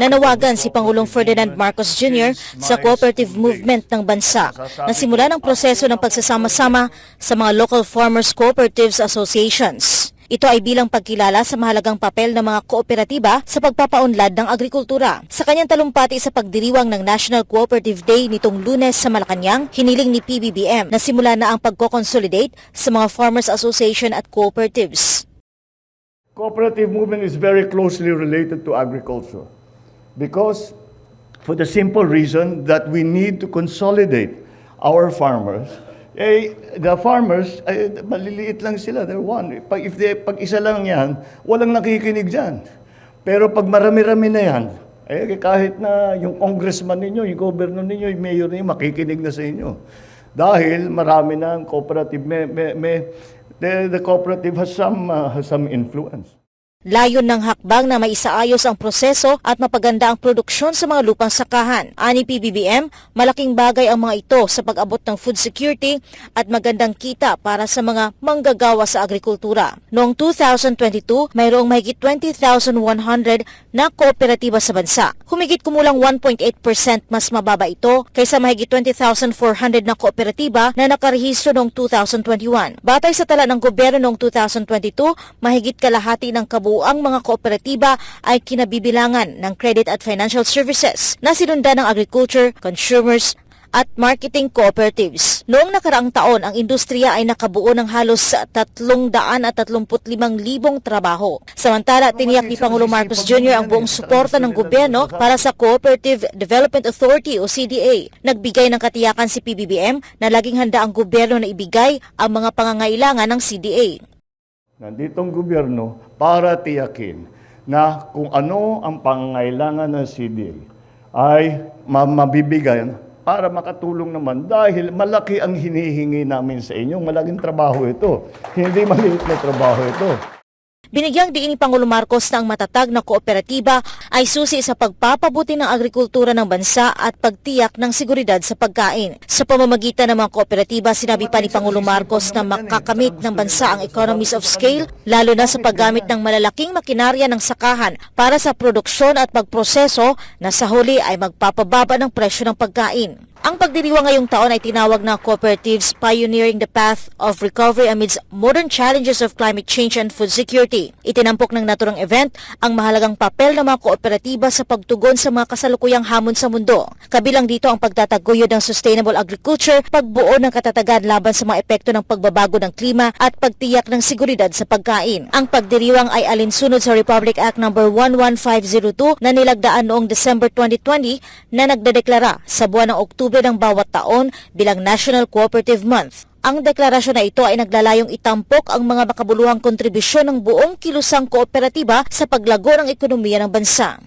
Nanawagan si Pangulong Ferdinand Marcos Jr. sa cooperative movement ng bansa na simula ng proseso ng pagsasama-sama sa mga local farmers cooperatives associations. Ito ay bilang pagkilala sa mahalagang papel ng mga kooperatiba sa pagpapaunlad ng agrikultura. Sa kanyang talumpati sa pagdiriwang ng National Cooperative Day nitong lunes sa Malacanang, hiniling ni PBBM na simula na ang pagko-consolidate sa mga farmers association at cooperatives. Cooperative movement is very closely related to agriculture because for the simple reason that we need to consolidate our farmers. Eh, the farmers, eh, maliliit lang sila. They're one. Pag, if they, pag isa lang yan, walang nakikinig dyan. Pero pag marami-rami na yan, eh, kahit na yung congressman ninyo, yung governor ninyo, yung mayor ninyo, makikinig na sa inyo. Dahil marami na ang cooperative, may, may, may, the, the cooperative has some, uh, has some influence. Layon ng hakbang na maisaayos ang proseso at mapaganda ang produksyon sa mga lupang sakahan. Ani PBBM, malaking bagay ang mga ito sa pag-abot ng food security at magandang kita para sa mga manggagawa sa agrikultura. Noong 2022, mayroong mahigit 20,100 na kooperatiba sa bansa. Humigit kumulang 1.8% mas mababa ito kaysa mahigit 20,400 na kooperatiba na nakarehistro noong 2021. Batay sa tala ng gobyerno noong 2022, mahigit kalahati ng kabuuang mga kooperatiba ay kinabibilangan ng credit at financial services na sinundan ng agriculture, consumers, at marketing cooperatives. Noong nakaraang taon, ang industriya ay nakabuo ng halos 335,000 trabaho. Samantala, tiniyak ni Pangulo Marcos Jr. ang buong suporta ng gobyerno para sa Cooperative Development Authority o CDA. Nagbigay ng katiyakan si PBBM na laging handa ang gobyerno na ibigay ang mga pangangailangan ng CDA. Nanditong gobyerno para tiyakin na kung ano ang pangangailangan ng CDA ay ma- mabibigyan para makatulong naman dahil malaki ang hinihingi namin sa inyo. Malaking trabaho ito. Hindi maliit na trabaho ito. Binigyang diin ni Pangulo Marcos na ang matatag na kooperatiba ay susi sa pagpapabuti ng agrikultura ng bansa at pagtiyak ng seguridad sa pagkain. Sa pamamagitan ng mga kooperatiba, sinabi pa ni Pangulo Marcos na makakamit ng bansa ang economies of scale, lalo na sa paggamit ng malalaking makinarya ng sakahan para sa produksyon at pagproseso na sa huli ay magpapababa ng presyo ng pagkain. Ang pagdiriwang ngayong taon ay tinawag na Cooperatives Pioneering the Path of Recovery Amidst Modern Challenges of Climate Change and Food Security. Itinampok ng naturang event ang mahalagang papel ng mga kooperatiba sa pagtugon sa mga kasalukuyang hamon sa mundo. Kabilang dito ang pagtataguyod ng sustainable agriculture, pagbuo ng katatagan laban sa mga epekto ng pagbabago ng klima at pagtiyak ng seguridad sa pagkain. Ang pagdiriwang ay alinsunod sa Republic Act No. 11502 na nilagdaan noong December 2020 na nagdedeklara sa buwan ng Oktubre ng bawat taon bilang National Cooperative Month. Ang deklarasyon na ito ay naglalayong itampok ang mga makabuluhang kontribusyon ng buong kilusang kooperatiba sa paglago ng ekonomiya ng bansa.